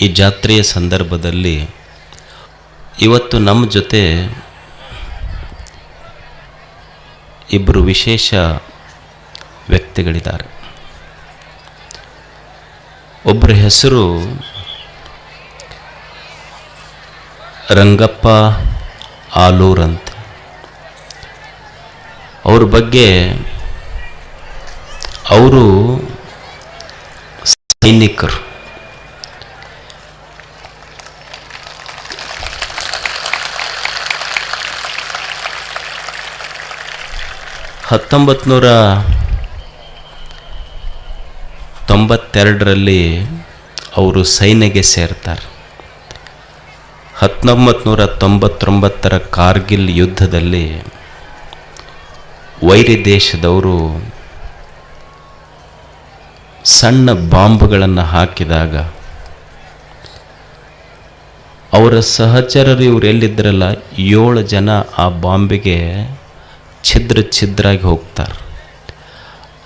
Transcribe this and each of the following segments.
ಈ ಜಾತ್ರೆಯ ಸಂದರ್ಭದಲ್ಲಿ ಇವತ್ತು ನಮ್ಮ ಜೊತೆ ಇಬ್ಬರು ವಿಶೇಷ ವ್ಯಕ್ತಿಗಳಿದ್ದಾರೆ. ಒಬ್ಬರ ಹೆಸರು ರಂಗಪ್ಪ ಆಲೂರ್ ಅಂತ. ಅವ್ರ ಬಗ್ಗೆ ಅವರು ಸೈನಿಕರು. ಹತ್ತೊಂಬತ್ತು ನೂರ ತೊಂಬತ್ತೆರಡರಲ್ಲಿ ಅವರು ಸೈನ್ಯಗೆ ಸೇರ್ತಾರೆ. ಹತ್ತೊಂಬತ್ತು ನೂರ ತೊಂಬತ್ತೊಂಬತ್ತರ ಕಾರ್ಗಿಲ್ ಯುದ್ಧದಲ್ಲಿ ವೈರಿ ದೇಶದವರು ಸಣ್ಣ ಬಾಂಬ್ಗಳನ್ನು ಹಾಕಿದಾಗ ಅವರ ಸಹಚರರು ಇವರು ಎಲ್ಲಿದ್ದರಲ್ಲ ಏಳು ಜನ ಆ ಬಾಂಬಿಗೆ ಛಿದ್ರ ಛಿದ್ರಾಗಿ ಹೋಗ್ತಾರೆ.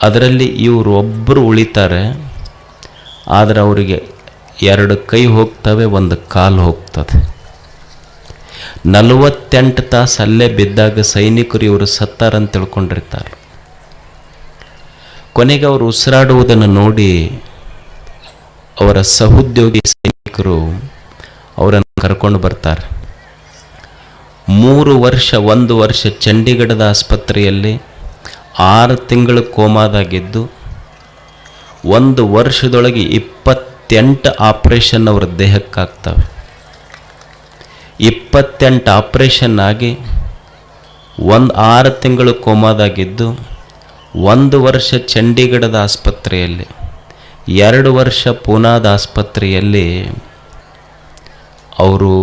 ಅದರಲ್ಲಿ ಇವರು ಒಬ್ಬರು ಉಳಿತಾರೆ. ಆದರೆ ಅವರಿಗೆ ಎರಡು ಕೈ ಹೋಗ್ತವೆ, ಒಂದು ಕಾಲು ಹೋಗ್ತದೆ. ನಲವತ್ತೆಂಟು ತಾಸು ಅಲ್ಲೇ ಬಿದ್ದಾಗ ಸೈನಿಕರು ಇವರು ಸತ್ತಾರಂತ ತಿಳ್ಕೊಂಡಿರ್ತಾರೆ. ಕೊನೆಗೆ ಅವರು ಉಸಿರಾಡುವುದನ್ನು ನೋಡಿ ಅವರ ಸಹೋದ್ಯೋಗಿ ಸೈನಿಕರು ಅವರನ್ನು ಕರ್ಕೊಂಡು ಬರ್ತಾರೆ. ಮೂರು ವರ್ಷ, ಒಂದು ವರ್ಷ ಚಂಡೀಗಢದ ಆಸ್ಪತ್ರೆಯಲ್ಲಿ ಆರು ತಿಂಗಳು ಕೋಮಾದಾಗಿದ್ದು, ಒಂದು ವರ್ಷದೊಳಗೆ ಇಪ್ಪತ್ತೆಂಟು ಆಪ್ರೇಷನ್ ಅವರ ದೇಹಕ್ಕಾಗ್ತವೆ. ಇಪ್ಪತ್ತೆಂಟು ಆಪ್ರೇಷನ್ ಆಗಿ ಒಂದು ಆರು ತಿಂಗಳು ಕೋಮಾದಾಗಿದ್ದು, ಒಂದು ವರ್ಷ ಚಂಡೀಗಢದ ಆಸ್ಪತ್ರೆಯಲ್ಲಿ, ಎರಡು ವರ್ಷ ಪೂನಾದ ಆಸ್ಪತ್ರೆಯಲ್ಲಿ ಅವರು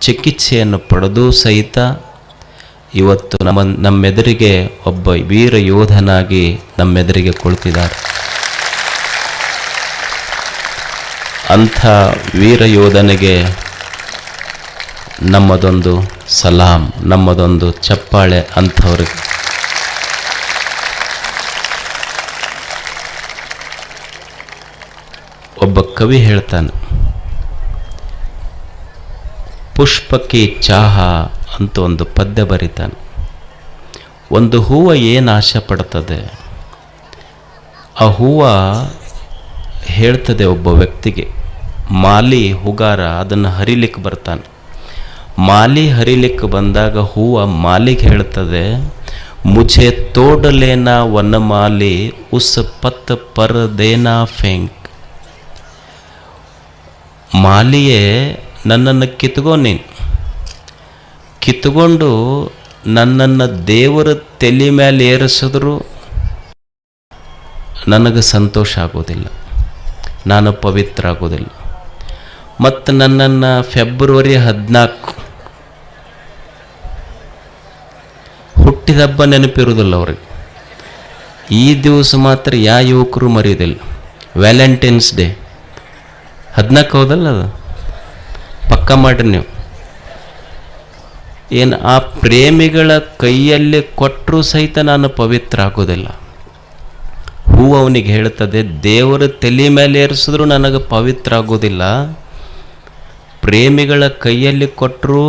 ಚಿಕಿತ್ಸೆಯನ್ನು ಪಡೆದು ಸಹಿತ ಇವತ್ತು ನಮ್ಮ, ನಮ್ಮೆದುರಿಗೆ ಒಬ್ಬ ವೀರ ಯೋಧನಾಗಿ ನಮ್ಮೆದುರಿಗೆ ಕುಳಿತಿದ್ದಾರೆ. ಅಂಥ ವೀರ ಯೋಧನಿಗೆ ನಮ್ಮದೊಂದು ಸಲಾಂ, ನಮ್ಮದೊಂದು ಚಪ್ಪಾಳೆ ಅಂಥವ್ರಿಗೆ. ಒಬ್ಬ ಕವಿ ಹೇಳ್ತಾನೆ ಪುಷ್ಪಕ್ಕೆ ಚಾಹ ಅಂತ ಒಂದು ಪದ್ಯ ಬರೀತಾನೆ. ಒಂದು ಹೂವು ಏನು ಆಶೆ ಪಡ್ತದೆ? ಆ ಹೂವು ಹೇಳ್ತದೆ ಒಬ್ಬ ವ್ಯಕ್ತಿಗೆ, ಮಾಲಿ ಹುಗಾರ ಅದನ್ನು ಹರಿಲಿಕ್ಕೆ ಬರ್ತಾನೆ. ಮಾಲಿ ಹರಿಲಿಕ್ಕೆ ಬಂದಾಗ ಹೂವು ಮಾಲಿಗೆ ಹೇಳ್ತದೆ, ಮುಜೆ ತೋಡಲೇನ ವನಮಾಲಿ ಉಸ್ ಪತ್ ಪರ್ ದೇನಾ ಫೆಂಕ್. ಮಾಲಿಯೇ ನನ್ನನ್ನು ಕಿತ್ಕೋ ನೀನು. ಕಿತ್ಕೊಂಡು ನನ್ನನ್ನು ದೇವರ ತಲೆ ಮೇಲೆ ಏರಿಸಿದ್ರು ನನಗೆ ಸಂತೋಷ ಆಗೋದಿಲ್ಲ. ನಾನು ಪವಿತ್ರ ಆಗೋದಿಲ್ಲ. ಮತ್ತು ನನ್ನನ್ನು ಫೆಬ್ರವರಿ ಹದಿನಾಲ್ಕು ಹುಟ್ಟಿದಬ್ಬ ನೆನಪಿರುವುದಿಲ್ಲ ಅವ್ರಿಗೆ. ಈ ದಿವಸ ಮಾತ್ರ ಯಾವ ಯುವಕರು ಮರೆಯೋದಿಲ್ಲ ವ್ಯಾಲೆಂಟೈನ್ಸ್ ಡೇ. ಹದಿನಾಲ್ಕು ಹೌದಲ್ಲ ಅದು? ಪಕ್ಕ ಮಾಡ್ರಿ ನೀವು. ಏನು ಆ ಪ್ರೇಮಿಗಳ ಕೈಯಲ್ಲಿ ಕೊಟ್ಟರೂ ಸಹಿತ ನಾನು ಪವಿತ್ರ ಆಗೋದಿಲ್ಲ. ಹೂ ಅವನಿಗೆ ಹೇಳ್ತದೆ ದೇವರ ತಲೆ ಮೇಲೆ ಏರಿಸಿದ್ರು ನನಗೆ ಪವಿತ್ರ ಆಗೋದಿಲ್ಲ. ಪ್ರೇಮಿಗಳ ಕೈಯಲ್ಲಿ ಕೊಟ್ಟರೂ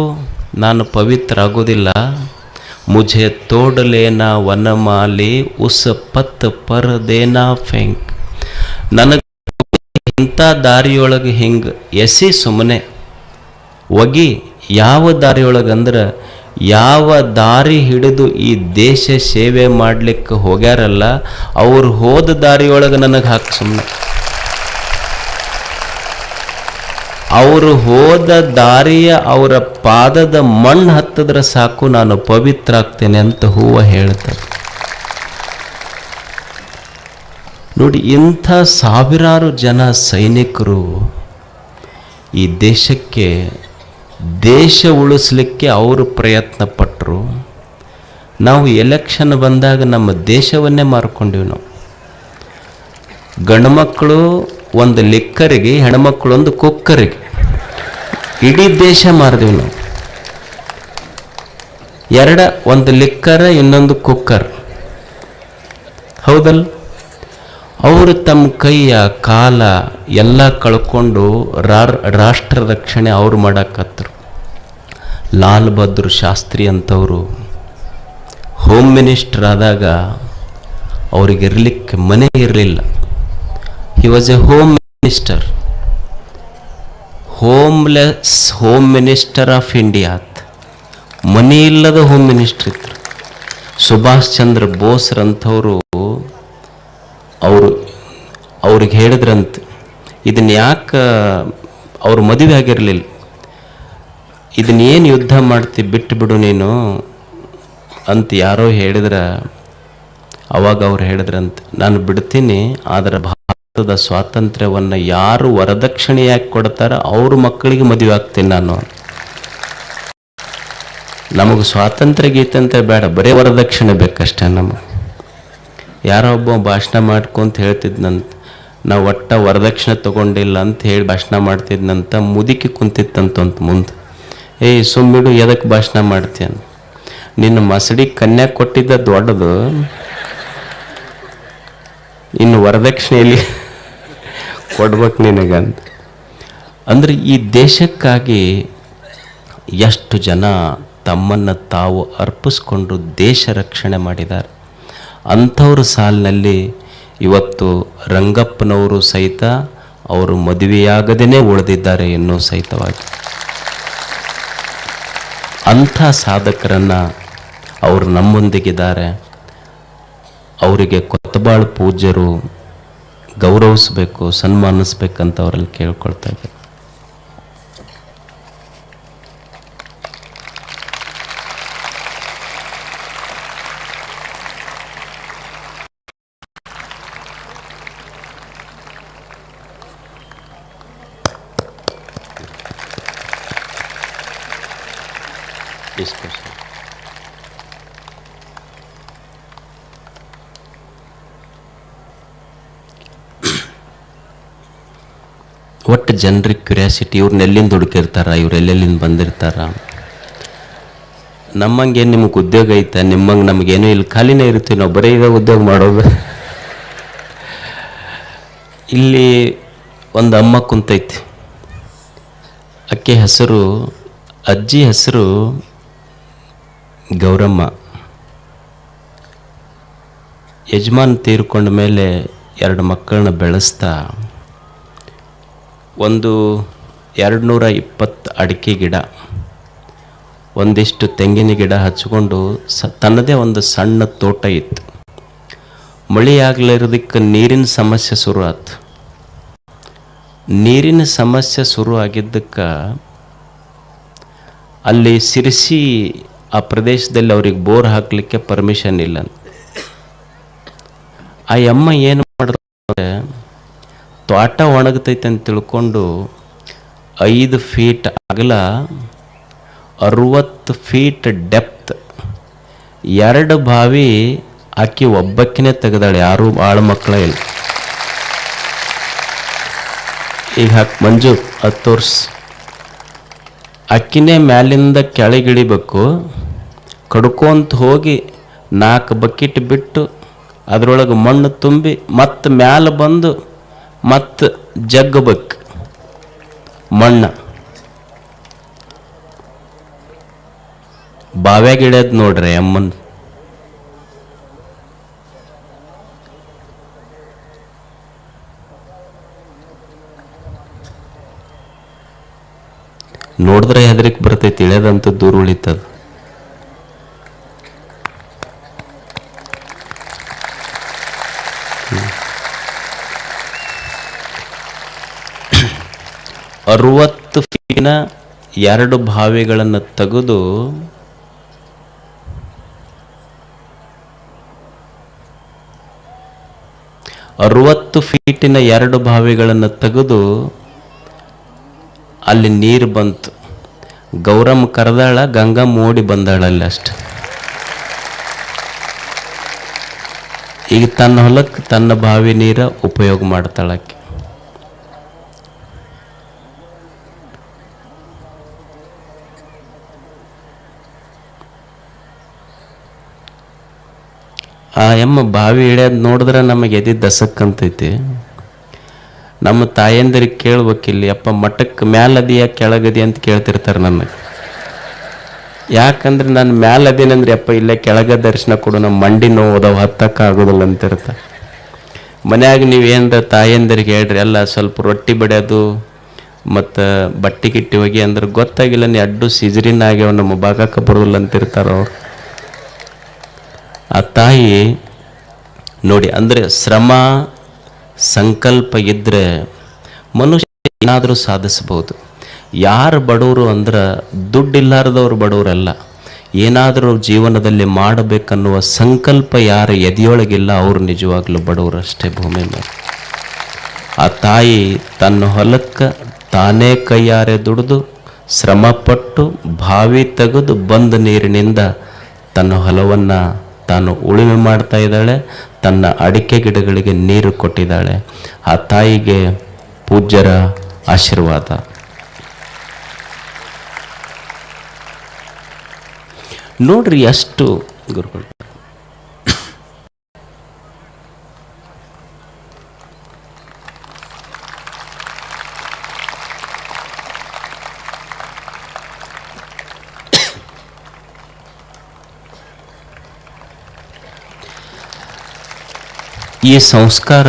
ನಾನು ಪವಿತ್ರ ಆಗೋದಿಲ್ಲ. ಮುಜೆ ತೋಡಲೇನ ವನಮಾಲಿ, ಉಸ ಪತ್ ಪರದೇನ ದೇನಾ ಫೆಂಕ್. ನನಗೆ ಇಂಥ ದಾರಿಯೊಳಗೆ ಹಿಂಗೆ ಎಸಿ ಸುಮ್ಮನೆ ಒಗಿ ಯಾವ ದಾರಿಯೊಳಗಂದ್ರೆ ಯಾವ ದಾರಿ ಹಿಡಿದು ಈ ದೇಶ ಸೇವೆ ಮಾಡಲಿಕ್ಕೆ ಹೋಗ್ಯಾರಲ್ಲ, ಅವ್ರು ಹೋದ ದಾರಿಯೊಳಗೆ ನನಗೆ ಹಾಕಿ ಸುಮ್ಮನೆ ಅವರು ಹೋದ ದಾರಿಯ ಅವರ ಪಾದದ ಮಣ್ಣು ಹತ್ತಿದ್ರೆ ಸಾಕು, ನಾನು ಪವಿತ್ರ ಆಗ್ತೇನೆ ಅಂತ ಹೂವ ಹೇಳ್ತಾರೆ. ನೋಡಿ, ಇಂಥ ಸಾವಿರಾರು ಜನ ಸೈನಿಕರು ಈ ದೇಶಕ್ಕೆ ದೇಶ ಉಳಿಸ್ಲಿಕ್ಕೆ ಅವರು ಪ್ರಯತ್ನ ಪಟ್ಟರು ನಾವು ಎಲೆಕ್ಷನ್ ಬಂದಾಗ ನಮ್ಮ ದೇಶವನ್ನೇ ಮಾರ್ಕೊಂಡಿವಿ ನಾವು. ಗಂಡ್ಮಕ್ಕಳು ಒಂದು ಲಿಕ್ಕರಿಗೆ, ಹೆಣ್ಮಕ್ಳು ಒಂದು ಕುಕ್ಕರಿಗೆ. ಇಡೀ ದೇಶ ಮಾರಿದೀವಿ ನಾವು. ಎರಡ, ಒಂದು ಲಿಕ್ಕರ, ಇನ್ನೊಂದು ಕುಕ್ಕರ್. ಹೌದಲ್ಲ ಅವರು ತಮ್ಮ ಕೈಯ ಕಾಲ ಎಲ್ಲ ಕಳ್ಕೊಂಡು ರಾಷ್ಟ್ರ ರಕ್ಷಣೆ ಅವ್ರು ಮಾಡಕ್ಕತ್ರು ಲಾಲ್ ಬಹದ್ದೂರ್ ಶಾಸ್ತ್ರಿ ಅಂತವರು. ಹೋಮ್ ಮಿನಿಸ್ಟರ್ ಆದಾಗ ಅವ್ರಿಗೆ ಇರ್ಲಿಕ್ಕೆ ಮನೆ ಇರಲಿಲ್ಲ. He was a home minister homeless home minister of India ಮನೆ ಇಲ್ಲದ ಹೋಮ್ ಮಿನಿಸ್ಟರ್ ಇದ್ರು. ಸುಭಾಷ್ ಚಂದ್ರ ಬೋಸ್ರಂಥವರು ಅವರು, ಅವ್ರಿಗೆ ಹೇಳಿದ್ರಂತೆ ಇದನ್ನ ಯಾಕೆ ಅವರು ಮದುವೆ ಆಗಿರಲಿಲ್ಲ? ಇದನ್ನ ಏನು ಯುದ್ಧ ಮಾಡ್ತಿ ಬಿಟ್ಟು ಬಿಡು ನೀನು ಅಂತ ಯಾರೋ ಹೇಳಿದ್ರ, ಅವಾಗ ಅವ್ರು ಹೇಳಿದ್ರಂತೆ, ನಾನು ಬಿಡ್ತೀನಿ, ಆದರೆ ಭಾರತದ ಸ್ವಾತಂತ್ರ್ಯವನ್ನು ಯಾರು ವರದಕ್ಷಿಣೆಯಾಗಿ ಕೊಡ್ತಾರ, ಅವ್ರ ಮಕ್ಕಳಿಗೆ ಮದುವೆ ಆಗ್ತೀನಿ ನಾನು. ನಮಗೆ ಸ್ವಾತಂತ್ರ್ಯ ಗೀತೆ ಅಂತ ಬೇಡ, ಬರೀ ವರದಕ್ಷಿಣೆ ಬೇಕಷ್ಟೇ ನಮಗೆ. ಯಾರೋ ಒಬ್ಬ ಭಾಷಣ ಮಾಡ್ಕೊಂತ ಹೇಳ್ತಿದ್ನಂತ, ನಾವು ಒಟ್ಟ ವರದಕ್ಷಿಣೆ ತಗೊಂಡಿಲ್ಲ ಅಂತ ಹೇಳಿ ಭಾಷಣ ಮಾಡ್ತಿದ್ನಂತ ಮುದುಕಿ ಕುಂತಿತ್ತಂತ ಅಂತ ಮುಂದೆ ಏಯ್ ಸುಮ್ಮಿಡು ಎದಕ್ಕೆ ಭಾಷಣ ಮಾಡ್ತೀಯ ನಿನ್ನ ಮಸಡಿ ಕನ್ಯಾ ಕೊಟ್ಟಿದ್ದ ದೊಡ್ಡದು. ಇನ್ನು ವರದಕ್ಷಿಣೆಯಲ್ಲಿ ಕೊಡ್ಬೇಕು ನಿನಗಂತ ಅಂದ್ರೆ ಈ ದೇಶಕ್ಕಾಗಿ ಎಷ್ಟು ಜನ ತಮ್ಮನ್ನು ತಾವು ಅರ್ಪಿಸ್ಕೊಂಡು ದೇಶ ರಕ್ಷಣೆ ಮಾಡಿದ್ದಾರೆ ಅಂಥವ್ರ ಸಾಲಿನಲ್ಲಿ ಇವತ್ತು ರಂಗಪ್ಪನವರು ಸಹಿತ ಅವರು ಮದುವೆಯಾಗದೇ ಉಳಿದಿದ್ದಾರೆ ಎನ್ನೋ ಸಹಿತವಾಗಿ. ಅಂಥ ಸಾಧಕರನ್ನು ಅವರು ನಮ್ಮೊಂದಿಗಿದ್ದಾರೆ. ಅವರಿಗೆ ಕೊತ್ತಬಾಳು ಪೂಜ್ಯರು ಗೌರವಿಸಬೇಕು, ಸನ್ಮಾನಿಸ್ಬೇಕಂತ ಅವರಲ್ಲಿ ಕೇಳ್ಕೊಳ್ತಾ ಇದ್ದಾರೆ. ಒಟ್ಟು ಜನರಿಗೆ ಕ್ಯೂರಿಯಾಸಿಟಿ ಇವ್ರನ್ನ ಎಲ್ಲಿಂದ ಹುಡುಕಿರ್ತಾರ, ಇವ್ರು ಎಲ್ಲೆಲ್ಲಿಂದ ಬಂದಿರ್ತಾರ? ನಮ್ಮಂಗೆ ನಿಮಗೆ ಉದ್ಯೋಗ ಐತೆ, ನಿಮ್ಮಂಗೆ ನಮಗೇನು ಇಲ್ಲಿ, ಖಾಲಿನೇ ಇರ್ತೀವಿ ನಾವು ಬರೀ ಇವಾಗ ಉದ್ಯೋಗ ಮಾಡೋದು. ಇಲ್ಲಿ ಒಂದು ಅಮ್ಮ ಕುಂತೈತಿ. ಅಕ್ಕಿ ಹೆಸರು, ಅಜ್ಜಿ ಹೆಸರು ಗೌರಮ್ಮ. ಯಜಮಾನ್ ತೀರ್ಕೊಂಡ ಮೇಲೆ ಎರಡು ಮಕ್ಕಳನ್ನ ಬೆಳೆಸ್ತಾ ಒಂದು ಎರಡು ನೂರ ಇಪ್ಪತ್ತು ಅಡಿಕೆ ಗಿಡ, ಒಂದಿಷ್ಟು ತೆಂಗಿನ ಗಿಡ ಹಚ್ಚಿಕೊಂಡು ಸ, ತನ್ನದೇ ಒಂದು ಸಣ್ಣ ತೋಟ ಇತ್ತು. ಮಳೆ ನೀರಿನ ಸಮಸ್ಯೆ ಶುರು ಆಯ್ತು ನೀರಿನ ಸಮಸ್ಯೆ ಶುರು ಆಗಿದ್ದಕ್ಕೆ ಅಲ್ಲಿ ಸಿರಿಸಿ ಆ ಪ್ರದೇಶದಲ್ಲಿ ಅವ್ರಿಗೆ ಬೋರ್ ಹಾಕಲಿಕ್ಕೆ ಪರ್ಮಿಷನ್ ಇಲ್ಲ ಆ ಅಮ್ಮ ಏನು ತೋಟ ಒಣಗತೈತೆ ಅಂತ ತಿಳ್ಕೊಂಡು ಐದು ಫೀಟ್ ಅಗಲ, ಅರುವತ್ತು ಫೀಟ್ ಡೆಪ್ತ್ ಎರಡು ಬಾವಿ ಆಕಿ ಒಬ್ಬಕ್ಕಿನೇ ತೆಗೆದಾಳೆ, ಯಾರು ಆಳು ಮಕ್ಕಳ ಇಲ್ಲ. ಈಗ ಹಾಕಿ ಮಂಜು ಹತ್ತು ವರ್ಷ ಅಕ್ಕಿನೇ ಮ್ಯಾಲಿಂದ ಕೆಳಗಿಳಿಬೇಕು ಕಡ್ಕೊಂತ ಹೋಗಿ ನಾಲ್ಕು ಬಕೆಟ್ ಬಿಟ್ಟು ಅದರೊಳಗೆ ಮಣ್ಣು ತುಂಬಿ ಮತ್ತೆ ಮ್ಯಾಲೆ ಬಂದು ಮತ್ತೆ ಜಗ್ಬಕ್ ಮಣ್ಣು. ಬಾವ್ಯಾಗ ಇಳ್ಯದ್ ನೋಡ್ರಿ ಅಮ್ಮನ್. ನೋಡಿದ್ರೆ ಹೆದರಿಕೆ ಬರ್ತೈತಿ ಇಳೆದಂತ ದೂರ ಉಳಿತದ. ಅರುವತ್ತು ಫೀಟಿನ ಎರಡು ಬಾವಿಗಳನ್ನು ತೆಗೆದು ಅರುವತ್ತು ಫೀಟಿನ ಎರಡು ಬಾವಿಗಳನ್ನು ತೆಗೆದು ಅಲ್ಲಿ ನೀರು ಬಂತು. ಗೌರಮ್ಮ ಕರೆದಾಳ, ಗಂಗಾ ಮೋಡಿ ಬಂದಾಳ ಅಲ್ಲಿ ಅಷ್ಟು. ಈಗ ತನ್ನ ಹೊಲಕ್ಕೆ ತನ್ನ ಬಾವಿ ನೀರ ಉಪಯೋಗ ಮಾಡ್ತಾಳಕ್ಕೆ ಎಮ್ಮ ಬಾವಿ ಹಿಡಿಯೋದು ನೋಡಿದ್ರೆ ನಮಗೆ ಎದೆ ದಸಕ್ಕಂತೈತಿ. ನಮ್ಮ ತಾಯಂದಿರಿಗೆ ಕೇಳ್ಬೇಕಿಲ್ಲಿ, ಅಪ್ಪ ಮಠಕ್ಕೆ ಮ್ಯಾಲದಿಯ ಕೆಳಗದಿ ಅಂತ ಕೇಳ್ತಿರ್ತಾರೆ ನನಗೆ ಯಾಕಂದ್ರೆ ನಾನು ಮ್ಯಾಲ ಅದೇನಂದ್ರೆ ಅಪ್ಪ, ಇಲ್ಲೇ ಕೆಳಗ ದರ್ಶನ ಕೊಡು, ನಮ್ಮ ಮಂಡಿ ನೋವು ಅದಾವ ಹತ್ತಕ್ಕೆ ಆಗೋದಿಲ್ಲ ಅಂತಿರ್ತ ಮನ್ಯಾಗ ನೀವೇನ್ರ ತಾಯಂದಿರಿಗೆ ಹೇಳ್ರಿ ಎಲ್ಲ ಸ್ವಲ್ಪ ರೊಟ್ಟಿ ಬಡಿಯೋದು, ಮತ್ತು ಬಟ್ಟೆ ಗಿಟ್ಟಿ ಹೋಗಿ ಅಂದ್ರೆ, ಗೊತ್ತಾಗಿಲ್ಲ, ನೀ ಅಡ್ಡು ಸಿಜರಿನ್ ಆಗ್ಯಾವ, ನಮ್ಮ ಭಾಗಕ್ಕೆ ಬರೋದಿಲ್ಲ ಅಂತಿರ್ತಾರ ಆ ತಾಯಿ ನೋಡಿ, ಅಂದರೆ ಶ್ರಮ, ಸಂಕಲ್ಪ ಇದ್ದರೆ ಮನುಷ್ಯ ಏನಾದರೂ ಸಾಧಿಸ್ಬೋದು ಯಾರು ಬಡವರು ಅಂದ್ರೆ ದುಡ್ಡಿಲ್ಲಾರದವ್ರು ಬಡವರಲ್ಲ. ಏನಾದರೂ ಜೀವನದಲ್ಲಿ ಮಾಡಬೇಕನ್ನುವ ಸಂಕಲ್ಪ ಯಾರ ಎದೆಯೊಳಗಿಲ್ಲ, ಅವರು ನಿಜವಾಗ್ಲೂ ಬಡವರಷ್ಟೇ ಭೂಮಿ ಮೇಲೆ. ಆ ತಾಯಿ ತನ್ನ ಹೊಲಕ್ಕೆ ತಾನೇ ಕೈಯಾರೆ ದುಡಿದು, ಶ್ರಮಪಟ್ಟು, ಬಾವಿ ತೆಗೆದು ಬಂದ ನೀರಿನಿಂದ ತನ್ನ ಹೊಲವನ್ನು ತಾನು ಉಳುಮೆ ಮಾಡ್ತಾ ಇದ್ದಾಳೆ, ತನ್ನ ಅಡಿಕೆ ಗಿಡಗಳಿಗೆ ನೀರು ಕೊಟ್ಟಿದ್ದಾಳೆ. ಆ ತಾಯಿಗೆ ಪೂಜ್ಯರ ಆಶೀರ್ವಾದ. ನೋಡ್ರಿ ಅಷ್ಟು ಗುರುಗಳು. ಈ ಸಂಸ್ಕಾರ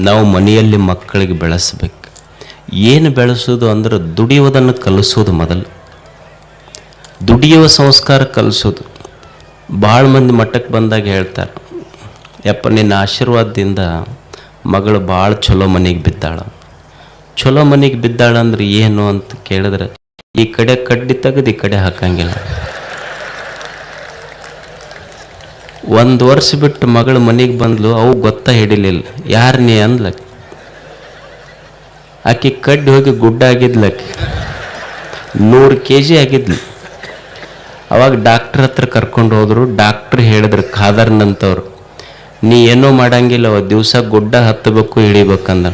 ನಾವು ಮನೆಯಲ್ಲಿ ಮಕ್ಕಳಿಗೆ ಬೆಳೆಸಬೇಕು. ಏನು ಬೆಳೆಸೋದು ಅಂದ್ರೆ ದುಡಿಯುವುದನ್ನು ಕಲಿಸೋದು ಮೊದಲು. ದುಡಿಯುವ ಸಂಸ್ಕಾರ ಕಲಿಸೋದು. ಭಾಳ ಮಂದಿ ಮಟ್ಟಕ್ಕೆ ಬಂದಾಗ ಹೇಳ್ತಾರೆ, ಯಪ್ಪ, ನಿನ್ನ ಆಶೀರ್ವಾದದಿಂದ ಮಗಳು ಭಾಳ ಚಲೋ ಮನೆಗೆ ಬಿದ್ದಾಳ. ಚಲೋ ಮನೆಗೆ ಬಿದ್ದಾಳ ಅಂದ್ರೆ ಏನು? ಅಂತ ಕೇಳಿದ್ರೆ, ಈ ಕಡೆ ಕಡ್ಡಿ ತೆಗೆದು ಈ ಕಡೆ ಹಾಕಂಗಿಲ್ಲ. ಒಂದು ವರ್ಷ ಬಿಟ್ಟು ಮಗಳು ಮನೆಗೆ ಬಂದ್ಲು, ಅವು ಗೊತ್ತ ಹಿಡಿಲಿಲ್ಲ. ಯಾರು ನೀ ಅಂದ್ಲಕ್ಕೆ ಆಕೆ ಕಡ್ಡಿ ಹೋಗಿ ಗುಡ್ಡ ಆಗಿದ್ಲಕ್ಕೆ ನೂರು ಕೆ ಜಿ ಆಗಿದ್ಲು. ಅವಾಗ ಡಾಕ್ಟ್ರ್ ಹತ್ರ ಕರ್ಕೊಂಡು ಹೋದರು. ಡಾಕ್ಟ್ರ್ ಹೇಳಿದ್ರು, ಖಾದರ್ನಂತವ್ರು, ನೀ ಏನೂ ಮಾಡಂಗಿಲ್ಲ ದಿವಸ ಗುಡ್ಡ ಹತ್ತಬೇಕು ಇಳಿಬೇಕಂದ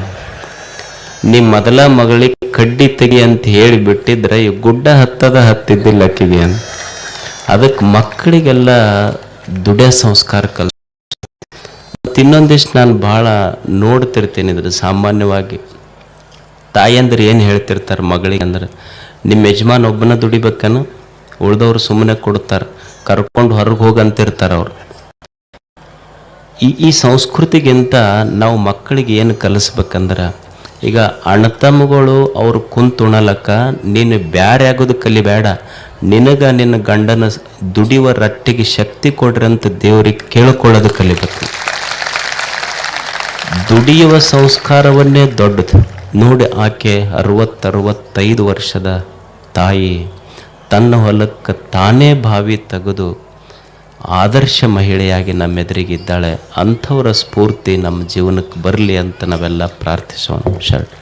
ನೀ ಮೊದಲ ಮಗಳಿಗೆ ಕಡ್ಡಿ ತೆಗಿ ಅಂತ ಹೇಳಿ ಬಿಟ್ಟಿದ್ರೆ, ಈ ಗುಡ್ಡ ಹತ್ತದ ಹತ್ತಿದ್ದಿಲ್ಲ ಅಕ್ಕಿಗೆ ಅದಕ್ಕೆ ಮಕ್ಕಳಿಗೆಲ್ಲ ದುಡಿಯೋ ಸಂಸ್ಕಾರ ಕಲ್ ಇನ್ನೊಂದಿಷ್ಟು ನಾನು ಭಾಳ ನೋಡ್ತಿರ್ತೇನೆ ಇದ್ರ ಸಾಮಾನ್ಯವಾಗಿ. ತಾಯಂದ್ರೆ ಏನು ಹೇಳ್ತಿರ್ತಾರೆ ಮಗಳಿಗೆ ಅಂದ್ರೆ ನಿಮ್ಮ ಯಜಮಾನ್ ಒಬ್ಬನ ದುಡಿಬೇಕನು? ಉಳ್ದವ್ರು ಸುಮ್ಮನೆ ಕೊಡ್ತಾರೆ, ಕರ್ಕೊಂಡು ಹೊರಗೆ ಹೋಗಂತಿರ್ತಾರೆ ಅವರು. ಈ ಈ ಸಂಸ್ಕೃತಿಗಿಂತ ನಾವು ಮಕ್ಕಳಿಗೆ ಏನು ಕಲಿಸ್ಬೇಕಂದ್ರೆ, ಈಗ ಅಣ್ಣತಮ್ಮಗಳು ಅವ್ರು ಕುಂತುಣಲಕ್ಕ ನೀನು ಬ್ಯಾರೆ ಆಗೋದು ಕಲಿಬೇಡ. ನಿನಗ ನಿನ್ನ ಗಂಡನ ದುಡಿಯುವ ರಟ್ಟಿಗೆ ಶಕ್ತಿ ಕೊಡ್ರಿ ಅಂತ ದೇವ್ರಿಗೆ ಕೇಳಿಕೊಳ್ಳೋದು ಕಲಿಬೇಕು. ದುಡಿಯುವ ಸಂಸ್ಕಾರವನ್ನೇ ದೊಡ್ಡದು. ನೋಡಿ ಆಕೆ ಅರವತ್ತರವತ್ತೈದು ವರ್ಷದ ತಾಯಿ. ತನ್ನ ಹೊಲಕ್ಕೆ ತಾನೇ ಬಾವಿ ತೆಗೆದು ಆದರ್ಶ ಮಹಿಳೆಯಾಗಿ ನಮ್ಮೆದುರಿಗಿದ್ದಾಳೆ. ಅಂಥವರ ಸ್ಫೂರ್ತಿ ನಮ್ಮ ಜೀವನಕ್ಕೆ ಬರಲಿ ಅಂತ ನಾವೆಲ್ಲ ಪ್ರಾರ್ಥಿಸೋಣ. ಶರ್ಟ್